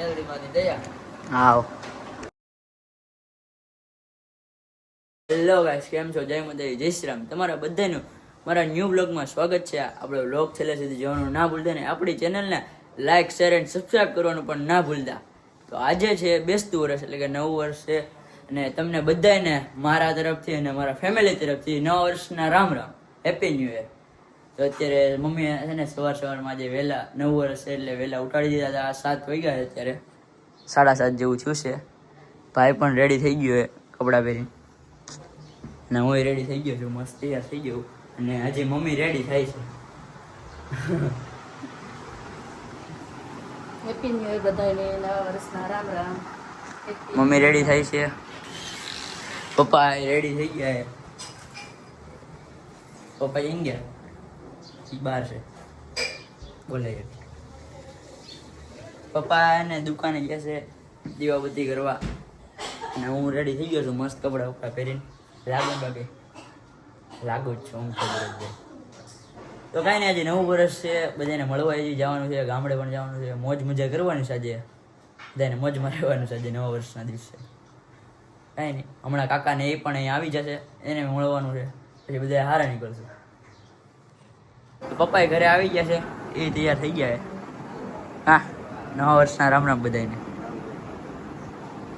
મેલડીમાંની દયા આવ. Hello guys કેમ છો? જય માતાજી જય શ્રી રામ. તમારા બધાનું મારા ન્યૂ બ્લોગમાં સ્વાગત છે. આપણો બ્લોગ છેલ્લે સુધી જોવાનું ના ભૂલતા ને આપણી ચેનલને લાઇક શેર એન્ડ સબસ્ક્રાઇબ કરવાનું પણ ના ભૂલતા. તો આજે છે બેસતું વર્ષ એટલે કે નવું વર્ષ છે. અને તમને બધાને મારા તરફથી અને મારા ફેમિલી તરફથી નવા વર્ષના Ram Ram. Happy new year તો અત્યારે મમ્મી છે ને સવાર સવારમાં આજે વહેલા નવ વર્ષ છે એટલે વહેલા ઉઠાડી દીધા હતા. સાત વાગ્યા છે અત્યારે. સાડા સાત જેવું થયું છે. ભાઈ પણ રેડી થઈ ગયો કપડાં પહેરીને. અને હું રેડી થઈ ગયો છું મસ્ત તૈયાર થઈ ગયો અને હજી મમ્મી રેડી થાય છે. હેપી ન્યુ યર બધાને નવા વર્ષના રામ રામ. મમ્મી રેડી થાય છે. પપ્પા રેડી થઈ ગયા પપ્પા જઈ ગયા? બહાર છે. બોલે પપ્પા એને દુકાને ગયા છે, દીવાબત્તી કરવા. અને હું રેડી થઈ ગયો છું, મસ્ત કપડાં ઉપડા પહેરીને. લાગુ બાકી લાગુ જ છું, હું તો કાંઈ નહીં, આજે નવું વર્ષ છે, બધાને મળવા હજી જવાનું છે, ગામડે પણ જવાનું છે. મોજ મજા કરવાની છે આજે. બધાને મોજમાં રહેવાનું છે આજે નવા વર્ષના દિવસે. કાંઈ નહીં, હમણાં કાકાને એ પણ અહીં આવી જશે, એને મળવાનું છે. પછી બધા હારા નીકળશે. તો પપ્પા ઘરે આવી ગયા છે. એ તૈયાર થઈ ગયા હા નવા વર્ષના રામ રામ બધાને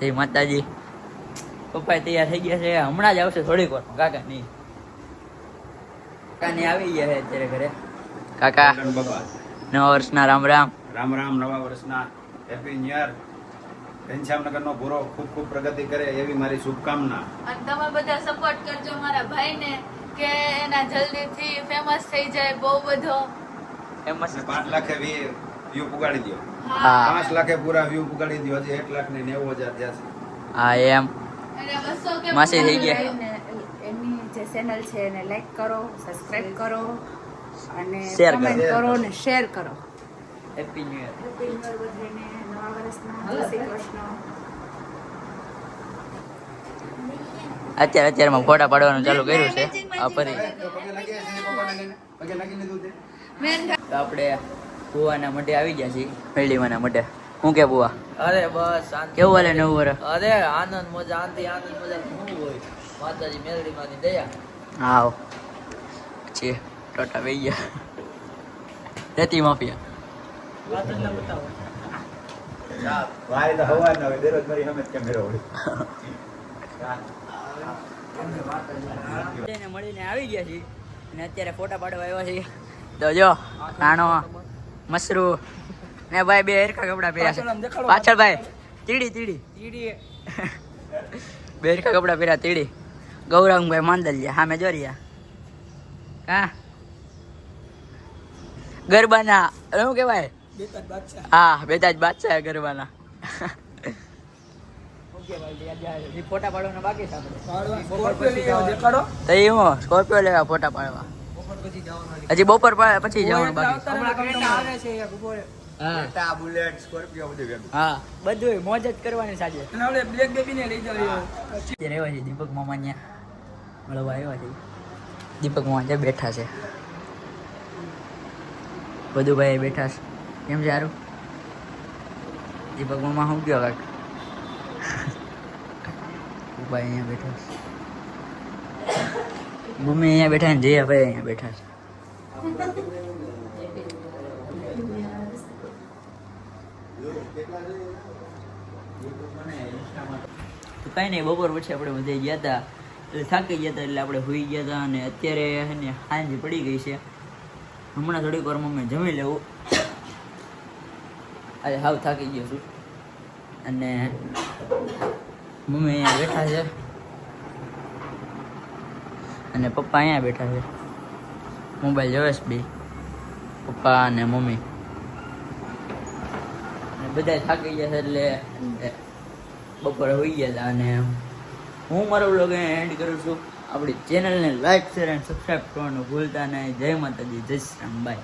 જય માતાજી. પપ્પા તૈયાર થઈ ગયા છે. હમણાં જ આવશે થોડીક વાર. કાકા નહીં. કાકા ને આવી ગયા છે અત્યારે ઘરે. કાકા નવા વર્ષના રામ રામ. રામ રામ નવા વર્ષના હેપી ન્યુ યર ઘનશ્યામનગરનો પૂરો ખૂબ ખૂબ પ્રગતિ કરે એવી મારી શુભકામના. અને તમે બધા સપોર્ટ કરજો મારા ભાઈને. કે એના જલ્દીથી ફેમસ થઈ જાય બહુ બધો. ફેમસ પાંચ લાખે વ્યૂ પુગાડી દો હા. પાંચ લાખે પૂરા વ્યૂ પુગાડી દો હજી એક લાખ ને નેવું હજાર થયા છે. હા એમ. માસી થઈ ગયા. એની એમની જે ચેનલ છે એને લાઈક કરો સબસ્ક્રાઇબ કરો અને. કમેન્ટ કરો. અને શેર કરો. Happy new year happy new year બધાને. નવા વર્ષના. જય શ્રી કૃષ્ણ. અત્યારે અત્યારમાં ફોટા પાડવાનું ચાલુ કર્યું છે. આપણે બુવાના મઢે આવી ગયા છીએ મેલડીમાના મઢે. હું કે બુવા અરે બસ શાંતિ. કેવું હાલે નવું વર્ષ? અરે આનંદ મજા આનંદ આનંદ મજા. શું હોય? માતાજી મેલડી માંની દયા. આવ પછી ટોટા વહી ગયા. રેતી માફિયા. ભાઈ તો હવા ના હોય દરરોજ મારી હમે કેમેરો હોય. બધાને મળીને આવી ગયા છીએ. અને અત્યારે ફોટા પાડવા આવ્યા છીએ. તો જો નાનો મસરૂ ને ભાઈ બે હરખા કપડા પહેર્યા છે. પાછળ ભાઈ તીડી તીડી. બે હરખા કપડા પહેર્યા તીડી. ગૌરંગભાઈ માંદલિયા સામે જોરિયા હા. ગરબાના શું કહેવાય? હા બેતાજ બાદશાહ ગરબાના. ફોટા પાડવાના બાકી તો એ હું સ્કોર્પિયો લેવા ફોટા પાડવા. હજી બપોર પછી જવાનું બાકી. હા. બુલેટ સ્કોર્પિયો બધું હા. બધું મોજ જ કરવાની સાંજે આવ્યા છે દીપક મામા મળવા આવ્યા છે. દીપક મામા બેઠા છે. બધું ભાઈ બેઠા છે. કેમ છે સારું દીપક મામા શું કયો કાંઈક ભાઈ અહીંયા બેઠા છે. ભૂમિ અહીંયા બેઠા ને જય ભાઈ અહીંયા બેઠા છે. કાંઈ નહીં, બપોર પછી આપણે બધે ગયા હતા. એટલે થાકી ગયા હતા, એટલે આપણે હોઈ ગયા હતા અને અત્યારે ને સાંજ પડી ગઈ છે. હમણાં થોડીક વાર મમ્મી જમી લેવું. આજે હાવ થાકી ગયો છું. અને મમ્મી અહીંયા બેઠા છે. અને પપ્પા અહીંયા બેઠા છે. મોબાઈલ જોવે છે બી. પપ્પા અને મમ્મી. બધા થાકી ગયા છે એટલે બપોરે હોઈ ગયા હતા અને હું મારો બ્લોગ એન્ડ કરું છું. આપણી ચેનલને લાઈક શેર અને સબસ્ક્રાઈબ કરવાનું ભૂલતા નહીં. જય માતાજી, જય શ્રી બાય